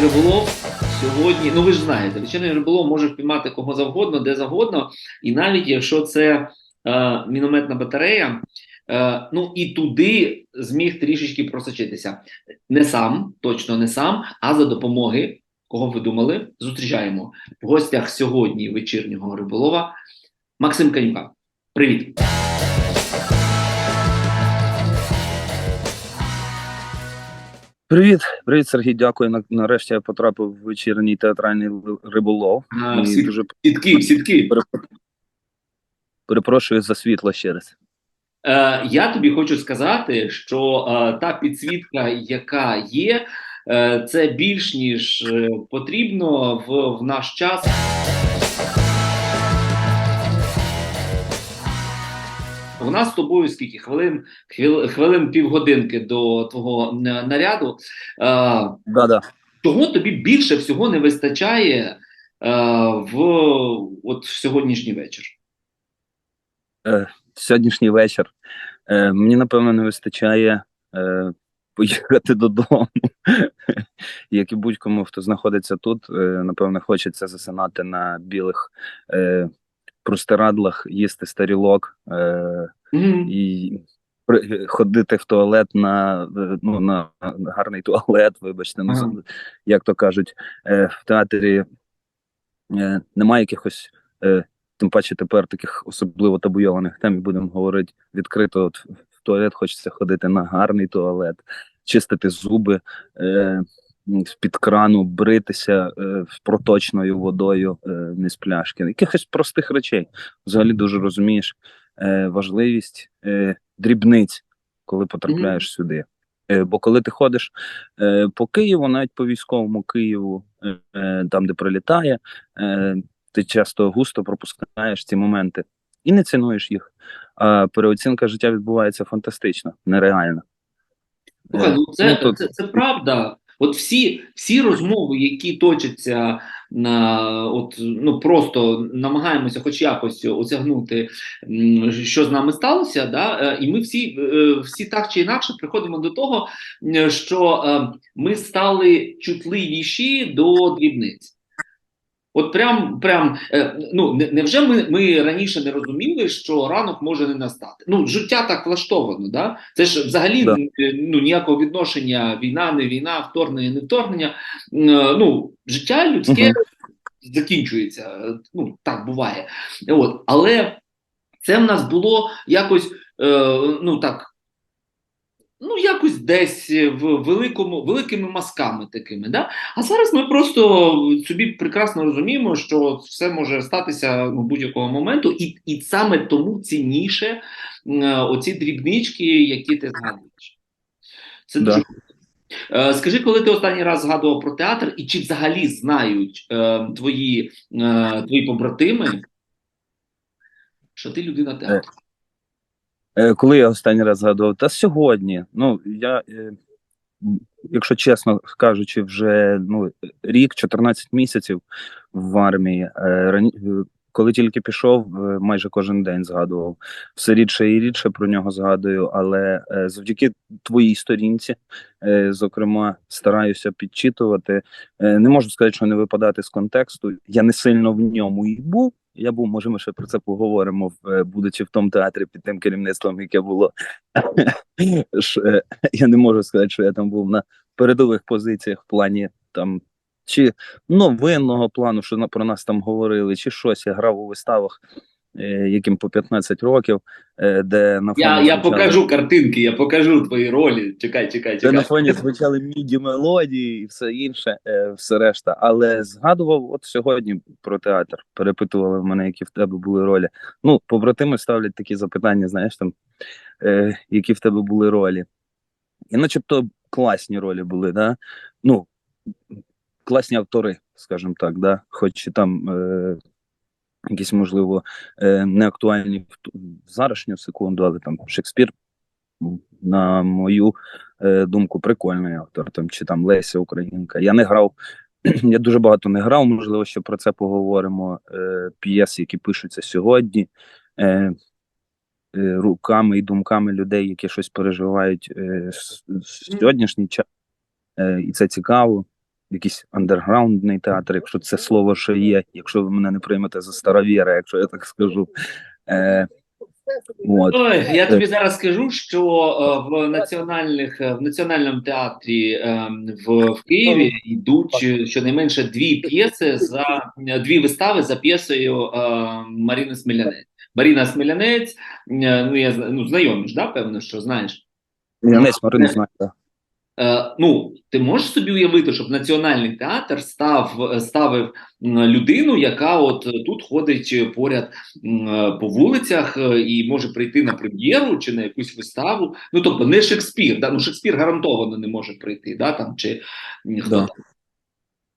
вечірній риболов сьогодні. Ну ви ж знаєте, вечірній риболов може впіймати кого завгодно, де завгодно, і навіть якщо це е, мінометна батарея, е, ну і туди зміг трішечки просочитися. Не сам, точно не сам, а за допомоги, кого ви думали, зустрічаємо в гостях сьогодні вечірнього риболова Максим Канюка. Привіт! Привіт, привіт, Сергій. Дякую. На- Нарешті я потрапив в вечірній театральний риболов. А, всі- дуже Сітки, сітки. перепрошую за світло ще раз. Е, я тобі хочу сказати, що е, та підсвітка, яка є, е, це більш ніж е, потрібно в, в наш час. У нас з тобою скільки хвилин, хвил- хвилин півгодинки до твого е, наряду. Е, Да-да. Чого тобі більше всього не вистачає е, в, от, в сьогоднішній вечір? Сьогоднішній вечір. Е, мені, напевно, не вистачає е, поїхати додому. Як і будь-кому, хто знаходиться тут, е, напевно, хочеться засинати на білих е, простирадлах, їсти старілок. Е, І ходити в туалет на ну на гарний туалет, вибачте, ну Ага. як то кажуть, е, в театрі е, немає якихось, е, тим паче тепер таких особливо табуйованих тем, будемо говорити відкрито. От в туалет хочеться ходити на гарний туалет, чистити зуби. Е, з-під крану бритися е, проточною водою, е, не з пляшки, якихось простих речей. Взагалі дуже розумієш е, важливість е, дрібниць, коли потрапляєш сюди. Е, бо коли ти ходиш е, по Києву, навіть по військовому Києву, е, е, там, де прилітає, е, ти часто густо пропускаєш ці моменти і не цінуєш їх. А переоцінка життя відбувається фантастично, нереально. Е, ну це, ну, то- це, це правда. От всі, всі розмови, які точаться на от ну просто намагаємося, хоч якось осягнути, що з нами сталося, да? е, і ми всі, е, всі так чи інакше приходимо до того, що е, ми стали чутливіші до дрібниць. От прям, прям, е, ну невже ми, ми раніше не розуміли, що ранок може не настати? Ну, життя так влаштовано, да? Це ж взагалі Да. е, ну, ніякого відношення війна, не війна, вторгнення, не вторгнення. Е, Ну, життя людське Мгм. закінчується. Ну, так буває. От, але це в нас було якось, е, ну так. Ну, якось десь в великому, великими мазками такими, да? А зараз ми просто собі прекрасно розуміємо, що все може статися ну, будь-якого моменту, і, і саме тому цінніше е, оці дрібнички, які ти згадуєш. Це Да. дуже. Е, Скажи, коли ти останній раз згадував про театр, і чи взагалі знають е, твої, е, твої побратими, що ти людина театру? Е, Коли я останній раз згадував? Та сьогодні. Ну, я, е, якщо чесно кажучи, вже ну, рік, 14 місяців в армії. Е, Коли тільки пішов, майже кожен день згадував. Все рідше і рідше про нього згадую, але завдяки твоїй сторінці, зокрема, стараюся підчитувати. Не можу сказати, що не випадати з контексту. Я не сильно в ньому і був. Я був, може, ми ще про це поговоримо, е, будучи в тому театрі під тим керівництвом, яке було. Е, Я не можу сказати, що я там був на передових позиціях в плані там чи новинного плану, що про нас там говорили, чи щось. Я грав у виставах, яким по 15 років, е, де на фоні Я, я звучали- покажу картинки, я покажу твої ролі. Чекай, чекай, де на фоні звучали міді мелодії і все інше, е, все решта. Але згадував от сьогодні про театр. Перепитували в мене, які в тебе були ролі. Ну, побратими ставлять такі запитання, знаєш там, е, які в тебе були ролі. І начебто класні ролі були, да? Ну, класні автори, скажімо так, да? хоч і там. Е, Якісь, можливо, е, не актуальні в зарашню секунду, але там Шекспір, на мою е, думку, прикольний автор, там чи там Леся Українка. Я не грав, я дуже багато не грав, можливо, ще про це поговоримо. Е, п'єс, які пишуться сьогодні, е, е, руками і думками людей, які щось переживають е, с- сьогоднішній час. Е, і це цікаво. Якийсь андерграундний театр, якщо це слово ще є, якщо ви мене не приймете за старовіра, якщо я так скажу. Е, от. Ой, я тобі зараз скажу, що е, в національних е, в національному театрі е, в, в Києві йдуть е, щонайменше дві п'єси за е, дві вистави за п'єсою е, Маріни Смілянець. Маріна Смілянець, е, ну я ну, знайомі ж, да, певно, що знаєш. Янець Марину знаю. так. Е, ну, ти можеш собі уявити, щоб національний театр став ставив людину, яка от е, тут ходить е, поряд е, по вулицях е, і може прийти на прем'єру чи на якусь виставу. Ну тобто не Шекспір, да? ну Шекспір гарантовано не може прийти, да там чи хто Да. там.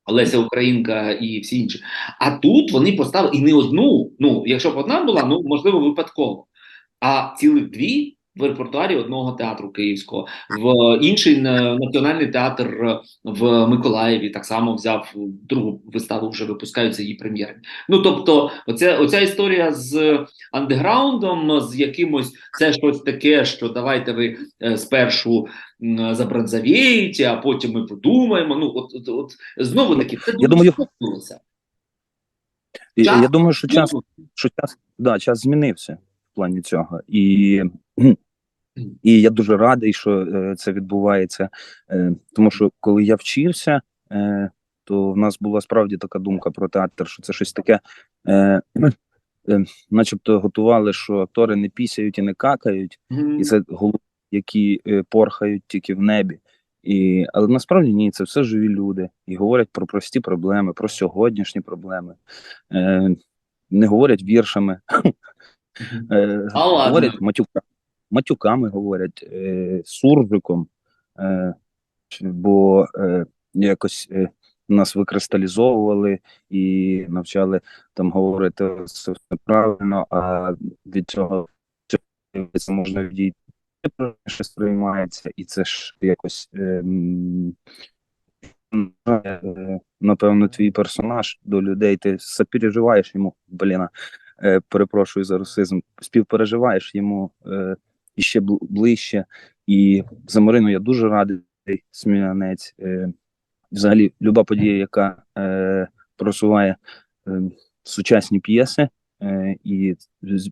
Леся Українка і всі інші. А тут вони поставили і не одну. Ну, якщо б одна була, ну можливо, випадково. А цілих дві в репертуарі одного театру київського. В інший е, національний театр е, в Миколаєві так само взяв другу виставу, вже випускаються її прем'єри. Ну тобто, оця, оця історія з андеграундом, з якимось це щось таке, що давайте ви е, спершу м, забронзавієте, а потім ми подумаємо. Ну, от, от, от знову таки, це дуже думаю, я думаю, що час, Ну, що час, да, час змінився плані цього. І, і я дуже радий, що е, це відбувається. Е, тому що коли я вчився, е, то в нас була справді така думка про театр, що це щось таке. Начебто готували, що актори не пісяють і не какають, мгм. і це голуби, які порхають тільки в небі. І, але насправді ні, це все живі люди і говорять про прості проблеми, про сьогоднішні проблеми. Е, не говорять віршами. Е, А ладно. говорять матюка, матюками, говорять е, суржиком, е, бо е, якось е, нас викристалізовували і навчали там говорити все правильно, а від цього це можна відійти, що сприймається, і це ж якось. Е, е, напевно, твій персонаж до людей, ти сопереживаєш йому, бліна, е, перепрошую за русизм, співпереживаєш йому е, іще ближче. І за Марину я дуже радий, смілянець. Е, взагалі, люба подія, яка е, просуває е, сучасні п'єси е, і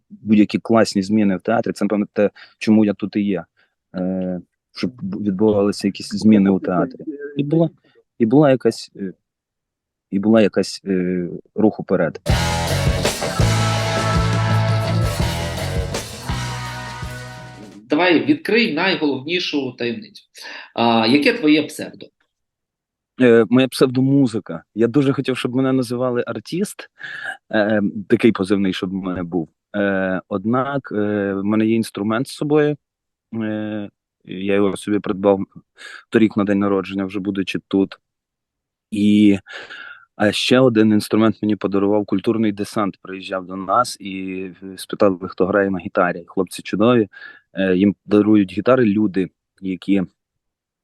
будь-які класні зміни в театрі, це, напевно, те, чому я тут і є. Е, щоб відбувалися якісь зміни у театрі. І була, і була якась, і була якась рух уперед. Давай відкрий найголовнішу таємницю. А, яке твоє псевдо? Е, моя псевдомузика. Я дуже хотів, щоб мене називали артист, е, такий позивний, щоб в мене був. Е, однак е, в мене є інструмент з собою. Е, я його собі придбав торік на день народження, вже будучи тут. І а ще один інструмент мені подарував культурний десант. Приїжджав до нас і спитали, хто грає на гітарі. Хлопці чудові. Е, їм дарують гітари люди, які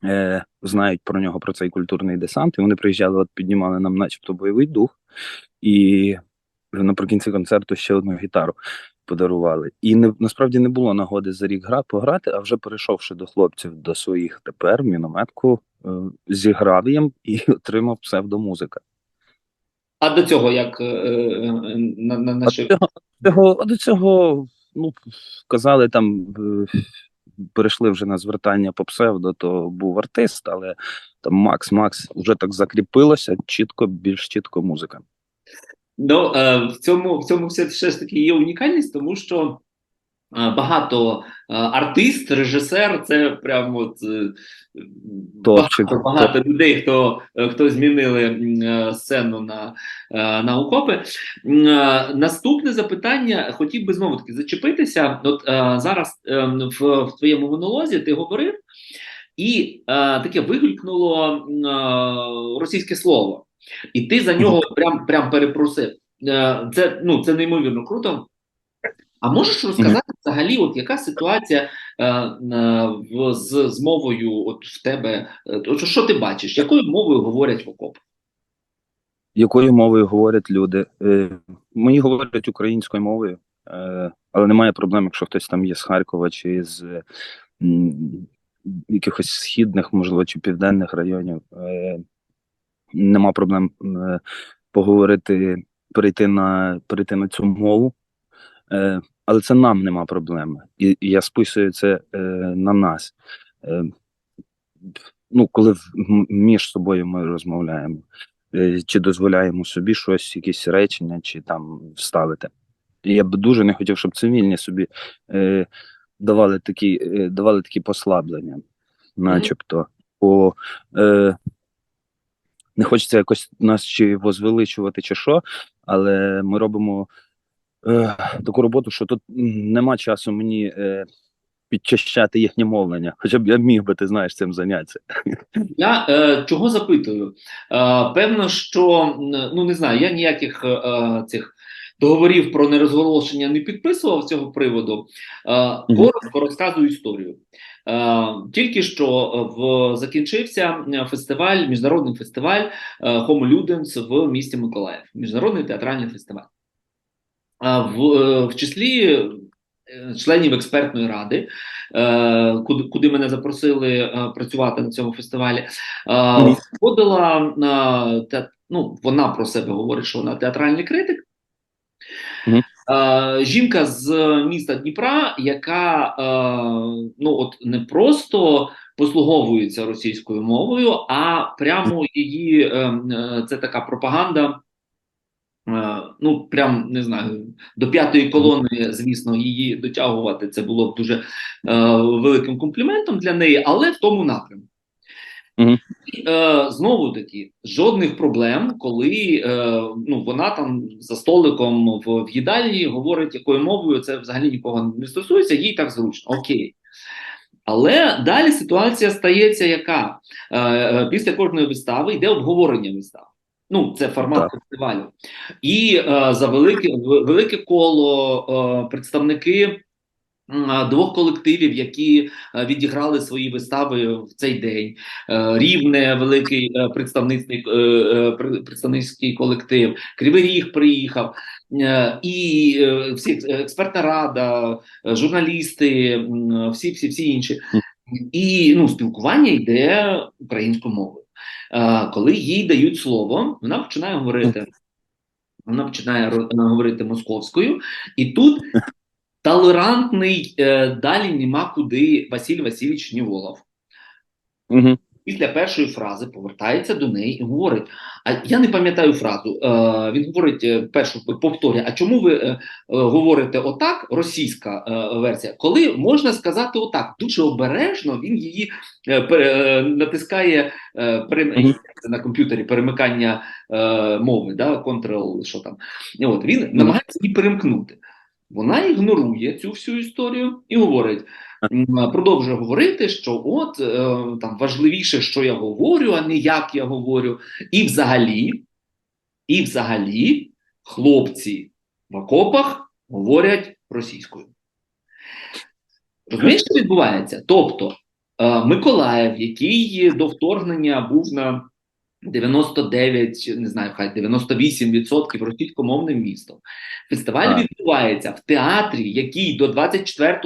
е, знають про нього, про цей культурний десант. І вони приїжджали, от піднімали нам, начебто, бойовий дух. І наприкінці концерту ще одну гітару подарували. І не насправді не було нагоди за рік гра пограти, а вже перейшовши до хлопців до своїх тепер мінометку, е, зіграв їм і отримав псевдомузика. А до цього як на е, на, на А до цього, до цього ну, казали там, е, перейшли вже на звертання по псевдо, то був артист, але там Макс, Макс вже так закріпилося, чітко, більш чітко музика. Ну, е, в цьому, в цьому все, ж таки є унікальність, тому що е, багато артист, режисер це прямо от, е, багато, багато людей, хто, хто змінили е, сцену на, е, на окопи. Наступне запитання хотів би знову таки зачепитися. От зараз е, в, в твоєму монолозі ти говорив, і е, таке вигулькнуло е, російське слово. І ти за нього прям, прям перепросив. Е, Це, ну, це неймовірно круто. А можеш розказати взагалі, от яка ситуація е, е, в, з, з мовою от в тебе? Е, От, що ти бачиш? Якою мовою говорять в окопах? Якою мовою говорять люди? Е, мені говорять українською мовою, е, але немає проблем, якщо хтось там є з Харкова чи з м, якихось східних, можливо, чи південних районів. Е, нема проблем е, поговорити, перейти на перейти на цю мову. Е, але це нам нема проблеми. І, і я списую це е, на нас. Е, ну, коли в, між собою ми розмовляємо, е, чи дозволяємо собі щось, якісь речення, чи там вставити. Я б дуже не хотів, щоб цивільні собі е, давали такі, е, давали такі послаблення, начебто. Бо е, не хочеться якось нас чи возвеличувати, чи що, але ми робимо е, таку роботу, що тут нема часу мені е, підчищати їхнє мовлення. Хоча б я міг би, ти знаєш, цим зайнятися. Я е, чого запитую? Е, певно, що ну не знаю, я ніяких е, е, цих договорів про нерозголошення не підписував з цього приводу. Е, коротко розказую історію. Тільки що в закінчився фестиваль, міжнародний фестиваль Homo Ludens в місті Миколаїв, міжнародний театральний фестиваль. В, е, в числі е, членів експертної ради, е, куди, куди мене запросили працювати на цьому фестивалі, входила ну, вона про себе говорить, що вона театральний критик. Е, жінка з міста Дніпра, яка ну от не просто послуговується російською мовою, а прямо її це така пропаганда. Е, Ну, прям не знаю, до п'ятої колони, звісно, її дотягувати це було б дуже е, великим компліментом для неї, але в тому напрямку. Мгм. І, е, знову таки, жодних проблем, коли е, ну, вона там за столиком в, в їдальні говорить якою мовою, це взагалі нікого не стосується, їй так зручно. Окей. Але далі ситуація стається яка? Е, е, після кожної вистави йде обговорення вистав. Ну, це формат Так. фестивалю. І е, за велике, велике коло е, представники е, двох колективів, які е, відіграли свої вистави в цей день. Е, Рівне, великий е, представницький, е, е, представницький колектив, Кривий Ріг приїхав. Е, І е, всі експертна рада, журналісти, всі, всі, всі інші. І ну, спілкування йде українською мовою. Коли їй дають слово, вона починає говорити. Вона починає говорити московською, і тут толерантний е, далі нема куди Василь Васильович Ніволов. Угу. Після першої фрази повертається до неї і говорить: А я не пам'ятаю фразу. Е, він говорить е, першу повторює: А чому ви е, е, говорите отак? Російська е, версія, коли можна сказати отак, дуже обережно він її е, е, натискає е, пере, Мгм. на комп'ютері перемикання е, мови, да, Ctrl, що там. І От він намагається її перемкнути. Вона ігнорує цю всю історію і говорить. Продовжує говорити, що от е, там важливіше, що я говорю, а не як я говорю. І взагалі, і взагалі, хлопці в окопах говорять російською. Розумієш, що відбувається? Тобто, е, Миколаїв, який до вторгнення був на 99, не знаю, хай 98% російськомовним містом. Фестиваль Так. відбувається в театрі, який до 24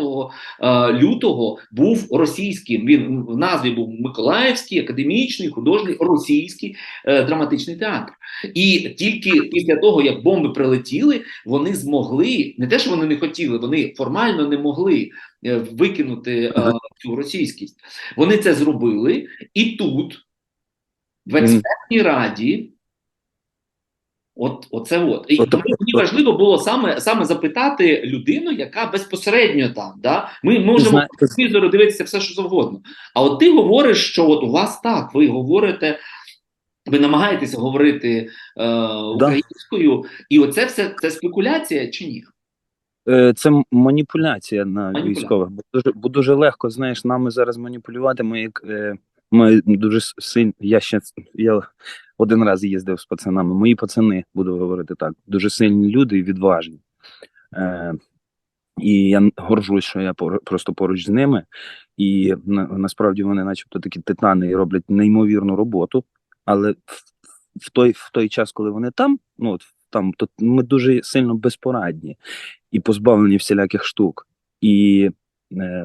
е, лютого був російським. Він в назві був Миколаївський, академічний, художній, російський е, драматичний театр. І тільки після того, як бомби прилетіли, вони змогли не те, що вони не хотіли, вони формально не могли е, викинути е, цю російськість. Вони це зробили, і тут, в експертній раді, от, оце от. І тому мені важливо було саме, саме запитати людину, яка безпосередньо там. Да? Ми можемо телевізору дивитися все, що завгодно. А от ти говориш, що от у вас так, ви говорите. Ви намагаєтеся говорити е, українською, і оце все це спекуляція чи ні? Е, Це маніпуляція на Маніпуляція. військових, бо дуже, бо дуже легко, знаєш, нами зараз маніпулювати. Ми як е, ми дуже сильно. Я ще я один раз їздив з пацанами. Мої пацани, буду говорити так, дуже сильні люди і відважні. Е, і я горжусь, що я просто поруч з ними. І на, насправді вони, начебто, такі титани і роблять неймовірну роботу. Але в, в той в той час, коли вони там, ну от там, то ми дуже сильно безпорадні і позбавлені всіляких штук. І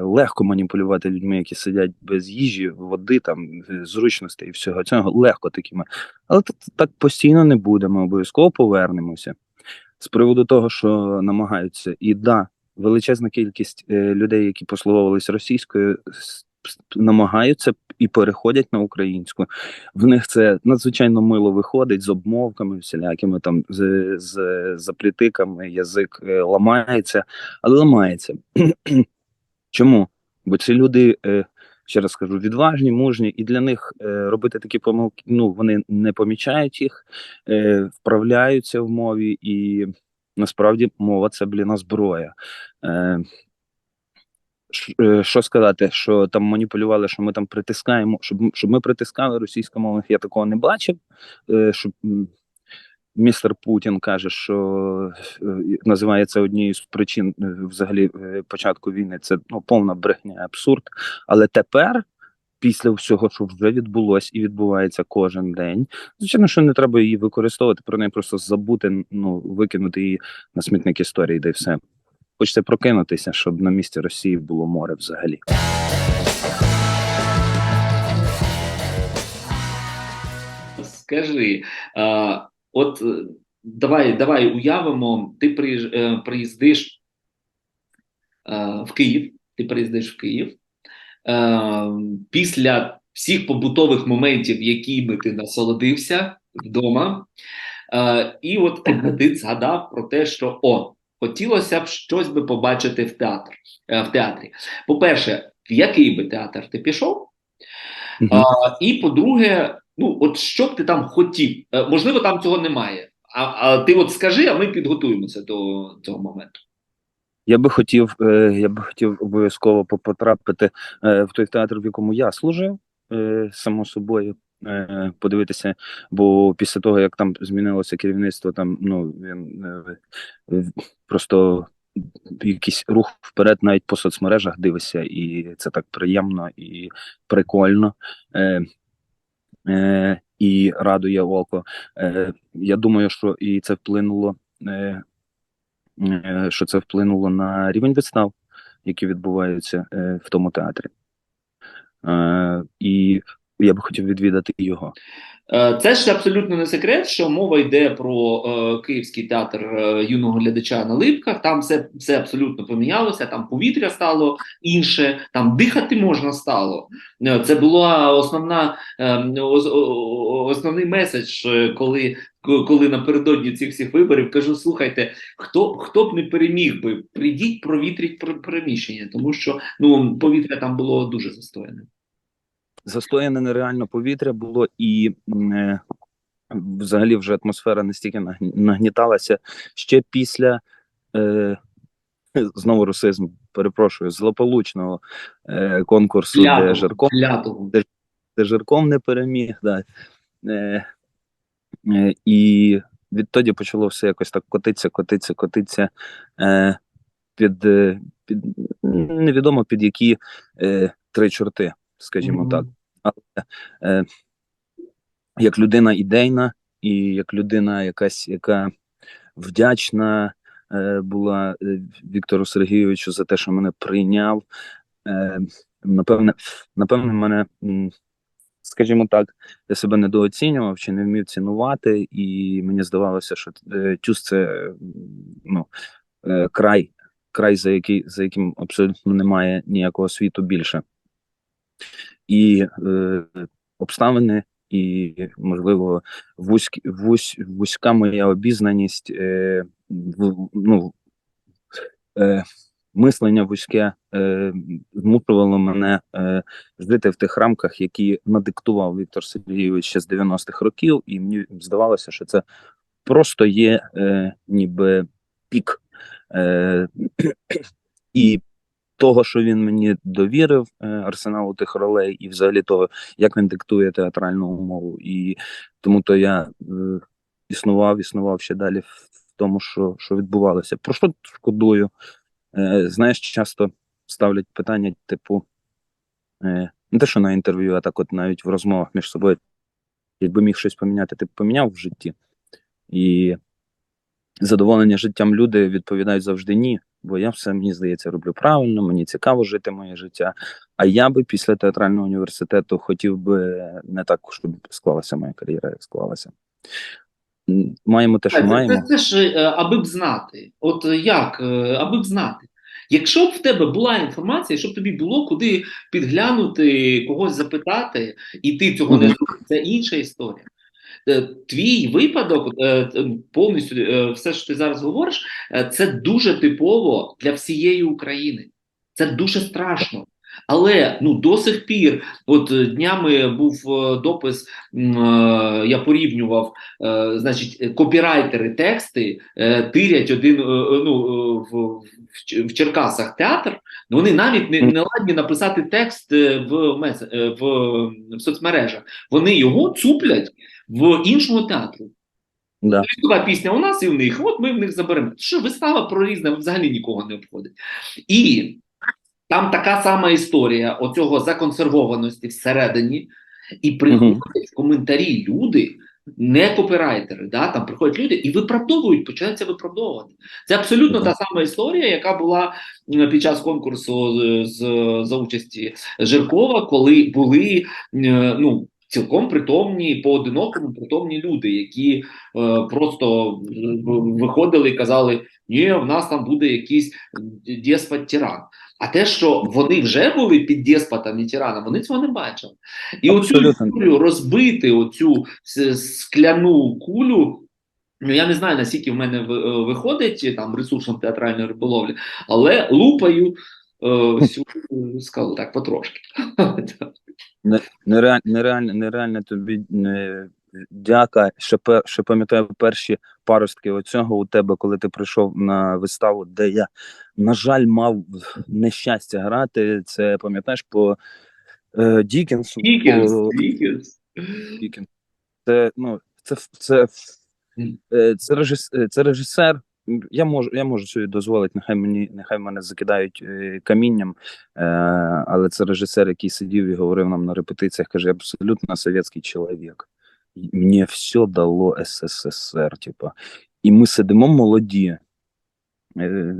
легко маніпулювати людьми, які сидять без їжі, води, там е, зручностей і всього цього легко такими. Але так, постійно не буде. Ми обов'язково повернемося. З приводу того, що намагаються, і да, величезна кількість е, людей, які послуговувалися російською, намагаються і переходять на українську. В них це надзвичайно мило виходить з обмовками, всілякими там з, з заплітиками, язик е, ламається, але ламається. Чому? Бо ці люди, е, ще раз скажу, відважні, мужні, і для них е, робити такі помилки, ну вони не помічають їх, е, вправляються в мові, і насправді мова це бліна зброя. Що сказати, що там маніпулювали, що ми там притискаємо, щоб, щоб ми притискали російськомовних, я такого не бачив. Щоб містер Путін каже, що е, називає це однією з причин е, взагалі е, початку війни. Це ну, повна брехня, абсурд. Але тепер, після всього, що вже відбулось і відбувається кожен день, звичайно, що не треба її використовувати, про неї просто забути, ну викинути її на смітник історії, де все. Хочеться прокинутися, щоб на місці Росії було море взагалі. Скажи, от е, давай, давай уявимо, ти е, приїздиш е, в Київ, ти приїздиш в Київ після всіх побутових моментів, якими ти насолодився вдома, і от ти згадав про те, що о, хотілося б щось би побачити в театр, в театрі. По-перше, в який би театр ти пішов? Мгм. А, і по-друге, ну от що б ти там хотів? Е, Можливо, там цього немає. А, а ти от скажи, а ми підготуємося до цього моменту. Я би хотів, е, я би хотів обов'язково потрапити е, в той театр, в якому я служив, само собою. Подивитися, бо після того, як там змінилося керівництво, там ну він просто якийсь рух вперед, навіть по соцмережах дивишся, і це так приємно і прикольно. Е, і радує око. Е, я думаю, що і це вплинуло. Е, е, що це вплинуло на рівень вистав, які відбуваються е, в тому театрі. Е, і я би хотів відвідати його. Е, Це ж абсолютно не секрет, що мова йде про е, Київський театр е, юного глядача на Липках. Там все, все абсолютно помінялося. Там повітря стало інше, там дихати можна стало. Е, Це була основна е, основний меседж, е, коли, коли напередодні цих всіх виборів кажу: слухайте, хто, хто б не переміг би, прийдіть, провітріть пр- приміщення, тому що ну повітря там було дуже застояне. Застояне нереально повітря було, і е, взагалі вже атмосфера настільки нагніталася ще після е, знову русизм, перепрошую, злополучного е, конкурсу, де Клятого, Жарков клятого. де Жирком не переміг. Да. Е, е, і відтоді почало все якось так котитися, котитися, котитися е, під, е, під невідомо під які е, три чорти, скажімо Мгм. так. Але е, як людина ідейна, і як людина, якась, яка вдячна е, була е, Віктору Сергійовичу за те, що мене прийняв. Е, напевне, напевне, мене, скажімо так, я себе недооцінював чи не вмів цінувати, і мені здавалося, що е, тюз це ну, е, край, край, за який, за яким абсолютно немає ніякого світу більше. І е, обставини, і, можливо, вузькі, вузь, вузька моя обізнаність, е, в, ну, е, мислення вузьке е, змушувало мене е, жити в тих рамках, які надиктував Віктор Сергійович ще з 90-х років, і мені здавалося, що це просто є е, ніби пік. Е, і того, що він мені довірив, е, арсеналу тих ролей, і взагалі того, як він диктує театральну умову. І тому то я е, існував, існував ще далі в, тому, що, що відбувалося. Про що шкодую? Е, знаєш, часто ставлять питання, типу, е, не те, що на інтерв'ю, а так от навіть в розмовах між собою, якби міг щось поміняти, ти б поміняв в житті. І задоволення життям люди відповідають завжди ні. Бо я все мені здається роблю правильно, мені цікаво жити моє життя. А я би після театрального університету хотів би не так, щоб склалася моя кар'єра, як склалася. Маємо те, що Це, маємо. це, це ж аби б знати. От е, як, е, аби б знати. Якщо б в тебе була інформація, щоб тобі було куди підглянути, когось запитати, і ти цього не зробив, це інша історія. Е, Твій випадок, е, е, повністю все, що ти зараз говориш, це дуже типово для всієї України. Це дуже страшно. Але ну до сих пір, от днями був допис, я порівнював, значить, копірайтери тексти тирять один ну, в, Черкасах театр. Вони навіть не, не ладні написати текст в, мес, в, в соцмережах. Вони його цуплять в іншого театру. Да. Така пісня у нас і в них. От ми в них заберемо. Що вистава про різне взагалі нікого не обходить. І там така сама історія оцього законсервованості всередині, і приходять в коментарі люди, не копірайтери, да, там приходять люди і виправдовують, починаються виправдовувати. Це абсолютно та сама історія, яка була під час конкурсу з, з- за участі Жиркова, коли були ну. Цілком притомні, поодинокому притомні люди, які е, просто е, виходили і казали: ні, в нас там буде якийсь деспот тиран. А те, що вони вже були під деспотом і тираном, вони цього не бачили. І оцю історію розбити оцю скляну кулю. Ну, я не знаю, наскільки в мене е, виходить там ресурсом театральної риболовлі, але лупаю е, е, скалу так потрошки. Нереально, нереально, нереально тобі е, дяка. Ще, ще пам'ятаю перші паростки оцього у тебе, коли ти прийшов на виставу, де я, на жаль, мав нещастя грати. Це пам'ятаєш по е, Дікенсу. Дікенс, по- Дікенс. Дікенс. Це, ну, це, це, е, це, режис, це режисер. Я можу, я можу собі дозволити, нехай мені, нехай мене закидають е, камінням, е, але це режисер, який сидів і говорив нам на репетиціях, каже, абсолютно совєтський чоловік. Мені все дало СССР, типа. І ми сидимо молоді. Е,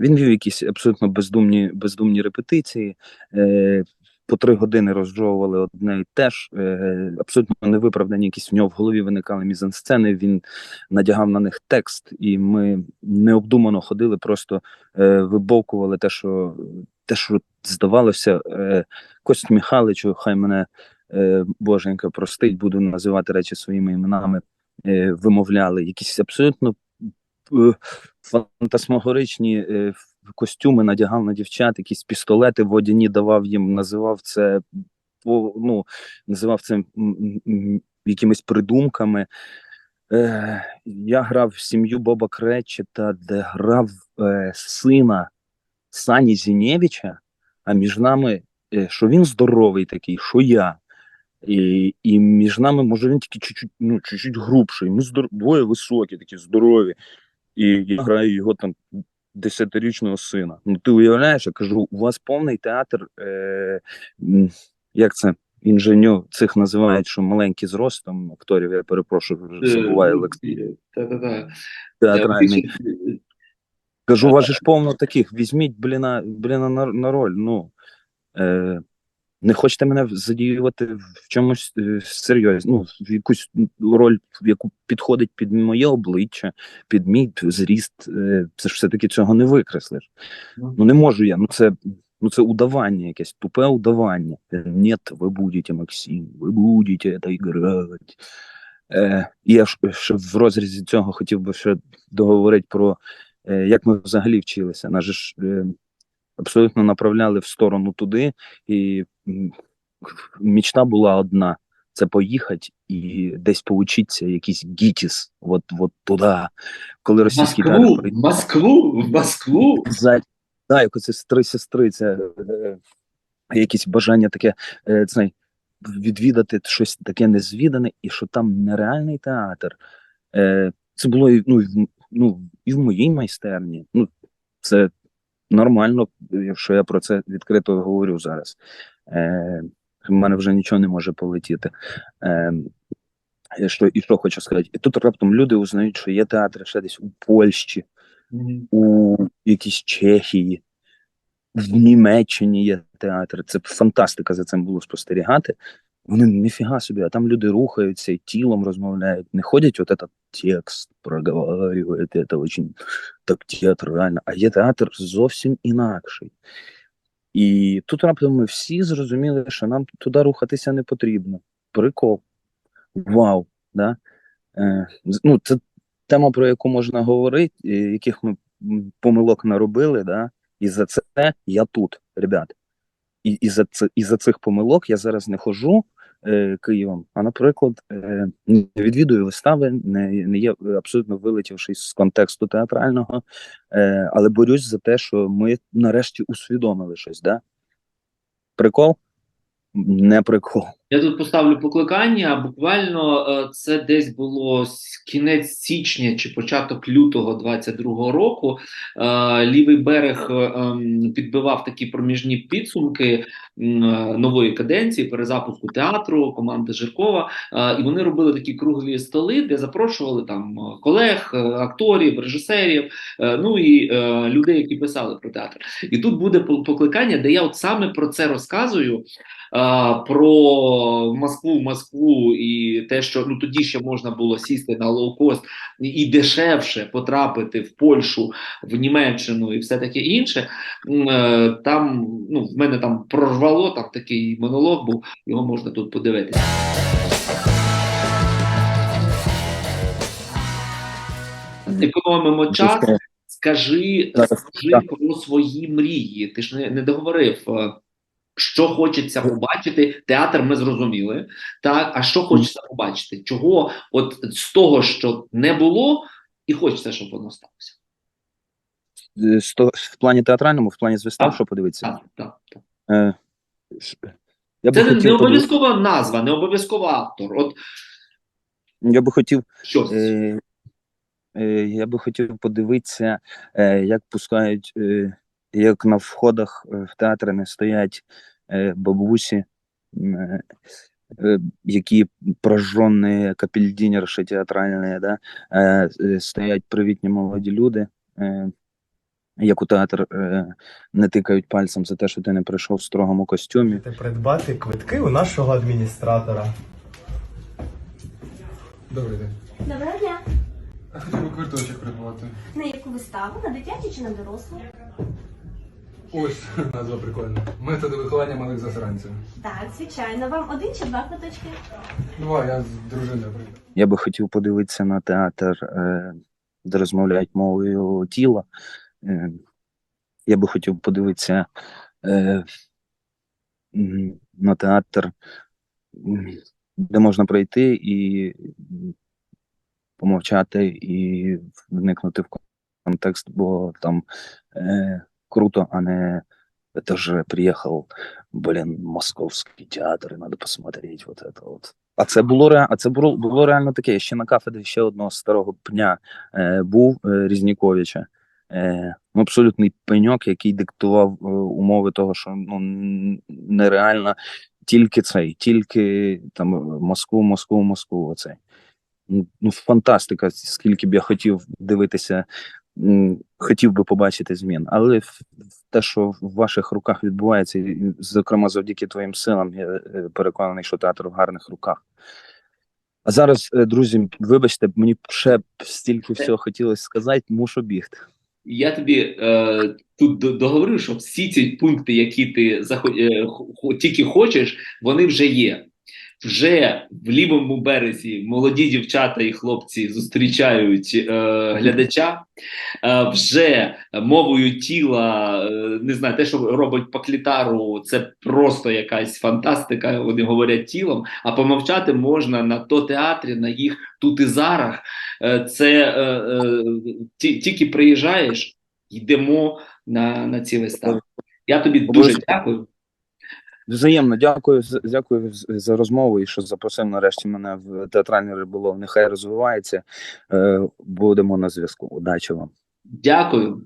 Він вів якісь абсолютно бездумні, бездумні репетиції. По три години розжовували одне і те ж. Е, абсолютно невиправдані якісь в нього в голові виникали мізансцени. Він надягав на них текст, і ми необдумано ходили, просто е, вибовкували те, що те, що здавалося, е, Кость Михайловичу, хай мене Боженька простить, буду називати речі своїми іменами, вимовляли якісь абсолютно фантасмагоричні костюми надягав на дівчат, якісь пістолети водяні давав їм, називав це ну, називав це якимись придумками. Е, я грав в сім'ю Боба Кречета, де грав е, сина Сані Зінєвича, а між нами, е, що він здоровий такий, що я. І, і між нами, може, він тільки чуть-чуть, ну, чуть-чуть грубший. Ми здор... двоє високі, такі здорові. І я граю його там десятирічного сина. Ну, ти уявляєш, я кажу, у вас повний театр, е, як це? Інженю цих називають, що маленькі зростом акторів, я перепрошую, вже забуваю Олексій. Театральний. Кажу, у вас же ж повно таких. Візьміть, бліна, бліна на, на роль. Ну, е, не хочете мене задіювати в чомусь е, серйозно, ну, в якусь роль, в яку підходить під моє обличчя, під мій зріст. Е, це ж все-таки цього не викреслиш. Ну не можу я. Ну це, ну це удавання, якесь тупе удавання. Е, Ні, ви будете, Максим, ви будете це грати. Е, я ж ще в розрізі цього хотів би ще договорити про е, як ми взагалі вчилися. Нас же ж е, абсолютно направляли в сторону туди, і м, мічта була одна: це поїхати і десь поучитися, якийсь гітіс, от, от туди. Коли В російський Москву, в Москву, Москву. за да, як оце з три сестри, це е, якесь бажання таке, е, це, відвідати щось таке незвідане, і що там нереальний театр. Е, це було і, ну, і в- ну, і в моїй майстерні. Ну, це нормально, якщо я про це відкрито говорю зараз. Е, в мене вже нічого не може полетіти. Е, і що, і що хочу сказати? І тут раптом люди узнають, що є театри ще десь у Польщі, Мгм. у якійсь Чехії, в Німеччині є театр. Це фантастика за цим було спостерігати. Вони ніфіга собі, а там люди рухаються і тілом розмовляють, не ходять от этот текст проговорюють, це дуже так театрально, а є театр зовсім інакший. І тут раптом ми всі зрозуміли, що нам туди рухатися не потрібно. Прикол. Вау. Да? Е, ну, це тема, про яку можна говорити, яких ми помилок наробили, да? і за це я тут, ребят. І, і, за і за цих помилок я зараз не хожу е, Києвом, а, наприклад, е, не відвідую вистави, не, не є абсолютно вилетівшись з контексту театрального, е, але борюсь за те, що ми нарешті усвідомили щось. Да? Прикол? Не прикол. Я тут поставлю покликання. Буквально е, це десь було кінець січня чи початок лютого 22-го року. Е, Лівий берег е, ем, підбивав такі проміжні підсумки нової каденції, перезапуску театру, команди Жиркова. І вони робили такі круглі столи, де запрошували там колег, акторів, режисерів, ну і людей, які писали про театр. І тут буде покликання, де я от саме про це розказую. А, про Москву, Москву і те, що ну тоді ще можна було сісти на лоукост і, дешевше потрапити в Польщу, в Німеччину і все таке інше. Е, Там ну в мене там прорвало там такий монолог був. Його можна тут подивитися. Економимо час. Скажи, скажи про свої мрії. Ти ж не, не договорив. Що хочеться побачити, театр ми зрозуміли. Так, а що хочеться побачити? Чого от з того, що не було, і хочеться, щоб воно сталося. В плані театральному, в плані з вистав, Так. що подивитися? Так, так, так. Е, я Це не, обов'язкова назва, не обов'язково автор. От Я би хотів щось. Е, е, я би хотів подивитися, е, як пускають, е, як на входах е, в театри не стоять е, бабусі, е, які прожжені капельдинерші театральні, да? стоять привітні молоді люди. Як у театр не тикають пальцем за те, що ти не прийшов в строгому костюмі. Можете придбати квитки у нашого адміністратора. Добрий день. Доброго дня. А хотів би квиточок придбати. На яку виставу? На дитячу чи на дорослу? Ось назва прикольна. Методи виховання малих засранців. Так, звичайно. Вам один чи два квиточки? Два, я з дружиною прийду. Я би хотів подивитися на театр, е, де розмовляють мовою тіла. Е, я би хотів подивитися е, на театр, де можна прийти і помовчати і вникнути в контекст, бо там круто, а не это же приїхав, блін, московський театр, і треба посмотреть вот это вот. А це було ре... а це було, було реально таке. Я ще на кафедрі ще одного старого пня е, був е, Різніковича. Е, ну, абсолютний пеньок, який диктував е, умови того, що ну нереально тільки цей, тільки там Москву, Москву, Москву. Оцей. Ну, ну, фантастика, скільки б я хотів дивитися, хотів би побачити змін. Але те, що в ваших руках відбувається, і, зокрема завдяки твоїм силам, я е, переконаний, що театр в гарних руках. А зараз, е, друзі, вибачте, мені ще стільки всього хотілося сказати, мушу бігти. Я тобі е, тут до- договорив, що всі ці пункти, які ти захо- е, тільки хочеш, вони вже є. Вже в лівому березі молоді дівчата і хлопці зустрічають е, глядача. Е, вже мовою тіла, е, не знаю, те, що робить по клітару, це просто якась фантастика. Вони говорять тілом. А помовчати можна на то театрі, на їх тут і зараз. Е, Це е, е, ті- тільки приїжджаєш, йдемо на, на ці вистави. Я тобі дуже дякую. Взаємно дякую дякую за розмову і що запросив нарешті мене в театральний риболов. Нехай розвивається. Е, Будемо на зв'язку. Удачі вам. Дякую.